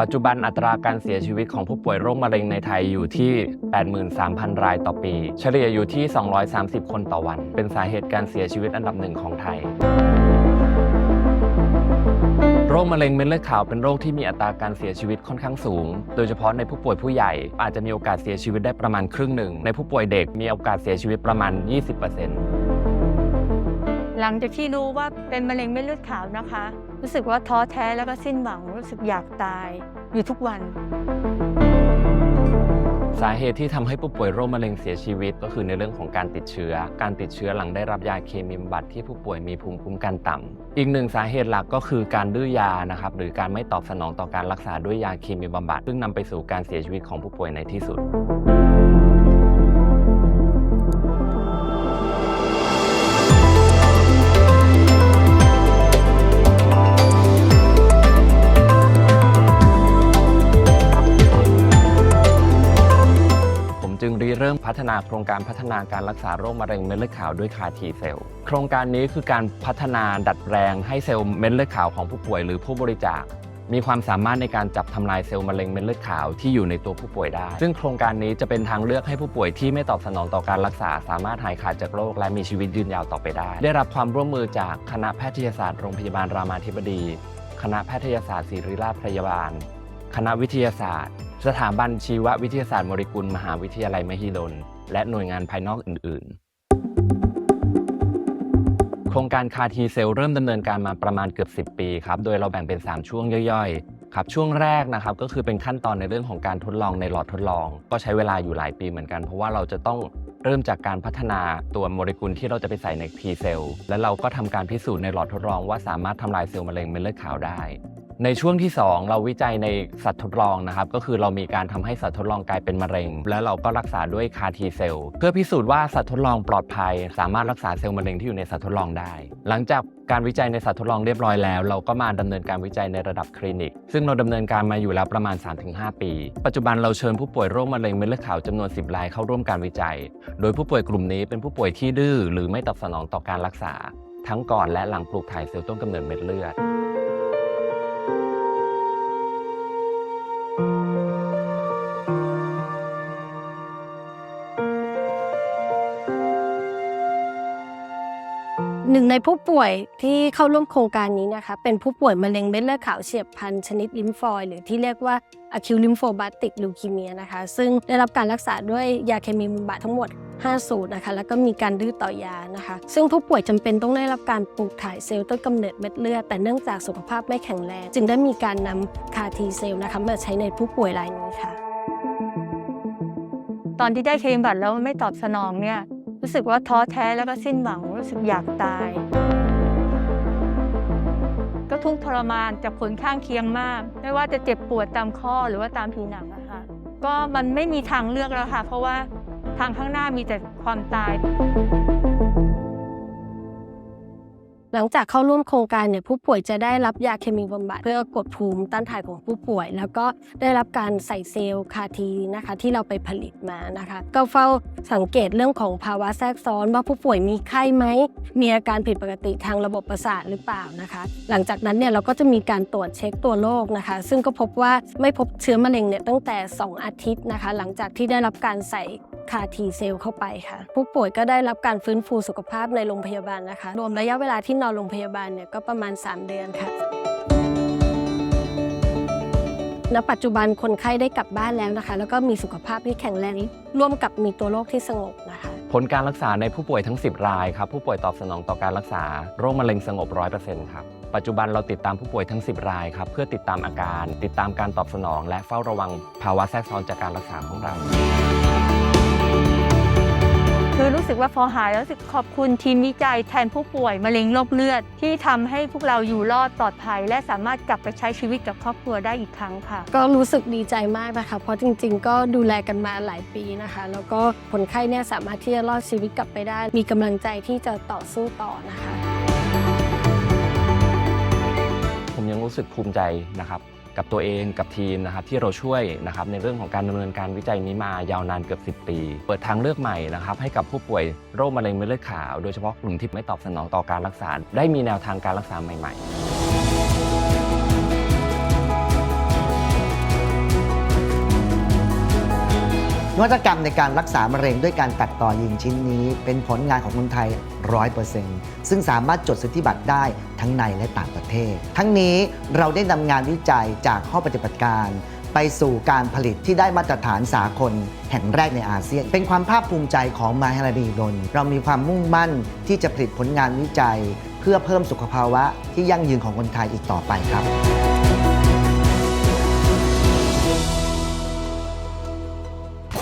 ปัจจุบันอัตราการเสียชีวิตของผู้ป่วยโรคมะเร็งในไทยอยู่ที่ 83,000 รายต่อปี เฉลี่ยอยู่ที่ 230 คนต่อวัน เป็นสาเหตุการเสียชีวิตอันดับหนึ่งของไทยโรคมะเร็งเม็ดเลือดขาวเป็นโรคที่มีอัตราการเสียชีวิตค่อนข้างสูง โดยเฉพาะในผู้ป่วยผู้ใหญ่ อาจจะมีโอกาสเสียชีวิตได้ประมาณครึ่งหนึ่ง ในผู้ป่วยเด็กมีโอกาสเสียชีวิตประมาณ 20%หลังจากที่รู้ว่าเป็นมะเร็งเม็ดเลือดขาวนะคะ รู้สึกว่าท้อแท้แล้วก็สิ้นหวังรู้สึกอยากตายอยู่ทุกวัน สาเหตุที่ทำให้ผู้ป่วยโรคมะเร็งเสียชีวิต ก็คือในเรื่องของการติดเชื้อ การติดเชื้อหลังได้รับยาเคมีบำบัดที่ผู้ป่วยมีภูมิคุ้มกันต่ำอีกหนึ่งสาเหตุหลักก็คือการดื้อยานะครับหรือการไม่ตอบสนองต่อการรักษาด้วยยาเคมีบำบัด ซึ่งนำไปสู่การเสียชีวิตของผู้ป่วยในที่สุด จึงริเริ่มพัฒนาโครงการพัฒนาการรักษาโรคมะเร็งเม็ดเลือดขาวด้วยคาทีเซลล์โครงการนี้คือการพัฒนาดัดแปลงให้เซลล์เม็ดเลือดขาวของผู้ป่วยหรือผู้บริจาคมีความสามารถในการจับทำลายเซลล์มะเร็งเม็ดเลือดขาวที่อยู่ในตัวผู้ป่วยได้ ซึ่งโครงการนี้จะเป็นทางเลือกให้ผู้ป่วยที่ไม่ตอบสนองต่อการรักษา สามารถหายขาดจากโรคและมีชีวิตยืนยาวต่อไปได้ ได้รับความร่วมมือจากคณะแพทยศาสตร์โรงพยาบาลรามาธิบดี คณะแพทยศาสตร์ศิริราชพยาบาล คณะวิทยาศาสตร์ สถาบันชีววิทยาศาสตร์โมเลกุล มหาวิทยาลัยมหิดล และหน่วยงานภายนอกอื่น ๆ โครงการคาทีเซลเริ่มดำเนินการมาประมาณเกือบ 10 ปีครับ โดยเราแบ่งเป็น 3 ช่วงย่อยๆ ครับ ช่วงแรกนะครับก็คือเป็นขั้นตอนในเรื่องของการทดลองในหลอดทดลอง ก็ใช้เวลาอยู่หลายปีเหมือนกัน เพราะว่าเราจะต้องเริ่มจากการพัฒนาตัวโมเลกุลที่เราจะไปใส่ใน T เซลล์และเราก็ทำการพิสูจน์ในหลอดทดลองว่าสามารถทำลายเซลล์มะเร็งเม็ดเลือดขาวได้ ในช่วงที่ 2 เราวิจัยในสัตว์ทดลองนะครับ ก็คือเรามีการทำให้สัตว์ทดลองกลายเป็นมะเร็ง แล้วเราก็รักษาด้วยคาทีเซลเพื่อพิสูจน์ว่าสัตว์ทดลองปลอดภัย สามารถรักษาเซลล์มะเร็งที่อยู่ในสัตว์ทดลองได้ หลังจากการวิจัยในสัตว์ทดลองเรียบร้อยแล้ว เราก็มาดำเนินการวิจัยในระดับคลินิก ซึ่งเราดำเนินการมาอยู่แล้วประมาณ 3-5 ปี ปัจจุบันเราเชิญผู้ป่วยโรคมะเร็งเม็ดเลือดขาวจำนวน 10 รายเข้าร่วมการวิจัย โดยผู้ป่วยกลุ่มนี้เป็นผู้ป่วยที่ดื้อหรือไม่ตอบสนองต่อการรักษา ทั้งก่อนและหลังปลูกถ่ายเซลล์ต้นกำเนิดเม็ดเลือด หนึ่งในผู้ป่วยที่เข้าร่วมโครงการนี้นะคะเป็นผู้ป่วยมะเร็งเม็ดเลือดขาวเฉียบพลันชนิดลิมฟอยหรือที่เรียกว่า acute lymphoblastic leukemia นะคะซึ่งได้รับการรักษาด้วยยาเคมีบำบัดทั้งหมด 5 สูตรนะคะแล้วก็มีการดื้อต่อยานะคะ ซึ่งผู้ป่วยจำเป็นต้องได้รับการปลูกถ่ายเซลล์ต้นกำเนิดเม็ดเลือดแต่เนื่องจากสุขภาพไม่แข็งแรง จึงได้มีการนำคาทีเซลล์นะคะมาใช้ในผู้ป่วยรายนี้ค่ะ ตอนที่ได้เคมีบำบัดแล้วไม่ตอบสนองเนี่ย รู้สึกว่าท้อแท้แล้วก็สิ้นหวังรู้สึกอยากตาย ก็ทุกข์ทรมานจากผลข้างเคียงมาก ไม่ว่าจะเจ็บปวดตามข้อหรือว่าตามผิวหนังนะคะก็มันไม่มีทางเลือกแล้วค่ะ เพราะว่าทางข้างหน้ามีแต่ความตาย หลังจากเข้าร่วมโครงการเนี่ยผู้ป่วยจะได้รับยาเคมีบำบัดเพื่อกดภูมิต้านทานของผู้ป่วย แล้วก็ได้รับการใส่เซลล์คาทีนะคะที่เราไปผลิตมานะคะ ก็เฝ้าสังเกตเรื่องของภาวะแทรกซ้อนว่าผู้ป่วยมีไข้ไหม มีอาการผิดปกติทางระบบประสาทหรือเปล่านะคะ หลังจากนั้นเนี่ยเราก็จะมีการตรวจเช็คตัวโรคนะคะ ซึ่งก็พบว่าไม่พบเชื้อมะเร็งเนี่ยตั้งแต่ 2 อาทิตย์นะคะ หลังจากที่ได้รับการใส่ คาทีเซลเข้าไปค่ะ ผู้ป่วยก็ได้รับการฟื้นฟูสุขภาพในโรงพยาบาลนะคะ รวมระยะเวลาที่นอนโรงพยาบาลเนี่ยก็ประมาณ 3 เดือนค่ะณปัจจุบันคนไข้ได้กลับบ้านแล้วนะคะ แล้วก็มีสุขภาพที่แข็งแรงร่วมกับมีตัวโรคที่สงบนะคะ ผลการรักษาในผู้ป่วยทั้ง 10 รายครับผู้ป่วยตอบสนองต่อการรักษา โรคมะเร็งสงบ 100%ครับปัจจุบันเราติดตามผู้ป่วยทั้ง 10 รายครับเพื่อติดตามอาการ ติดตามการตอบสนอง และเฝ้าระวังภาวะแทรกซ้อนจากการรักษาของเรา รู้สึกว่าพอหายแล้วรู้สึกขอบคุณทีมวิจัยแทนผู้ป่วยมะเร็งโรคเลือด ที่ทำให้พวกเราอยู่รอดปลอดภัย และสามารถกลับไปใช้ชีวิตกับครอบครัวได้อีกครั้งค่ะ ก็รู้สึกดีใจมากนะคะเพราะจริง ๆ ก็ดูแลกันมาหลายปีนะคะ แล้วก็คนไข้เนี่ยสามารถที่จะรอดชีวิตกลับไปได้ มีกำลังใจที่จะต่อสู้ต่อนะคะ ผมยังรู้สึกภูมิใจนะครับ กับตัวเองกับทีมนะครับที่เราช่วยนะครับในเรื่องของการดำเนินการวิจัยนี้มายาวนานเกือบ 10 ปี เปิดทางเลือกใหม่นะครับให้กับผู้ป่วยโรคมะเร็งเม็ดเลือดขาว โดยเฉพาะกลุ่มที่ไม่ตอบสนองต่อการรักษา ได้มีแนวทางการรักษาใหม่ ๆ นวัตกรรมในการรักษามะเร็งด้วยการตัดต่อยีนชิ้นนี้ เป็นผลงานของคนไทย 100%ซึ่งสามารถจดสิทธิบัตรได้ทั้งในและต่างประเทศ ทั้งนี้เราได้นำงานวิจัยจากห้อปฏิบัติการไปสู่การผลิตที่ได้มาตรฐานสากลแห่งแรกในอาเซียน เป็นความภาคภูมิใจของมหาลัยดลเรามีความมุ่งมั่นที่จะผลิตผลงานวิจัย เพื่อเพิ่มสุขภาวะที่ยั่งยืนของคนไทยอีกต่อไปครับ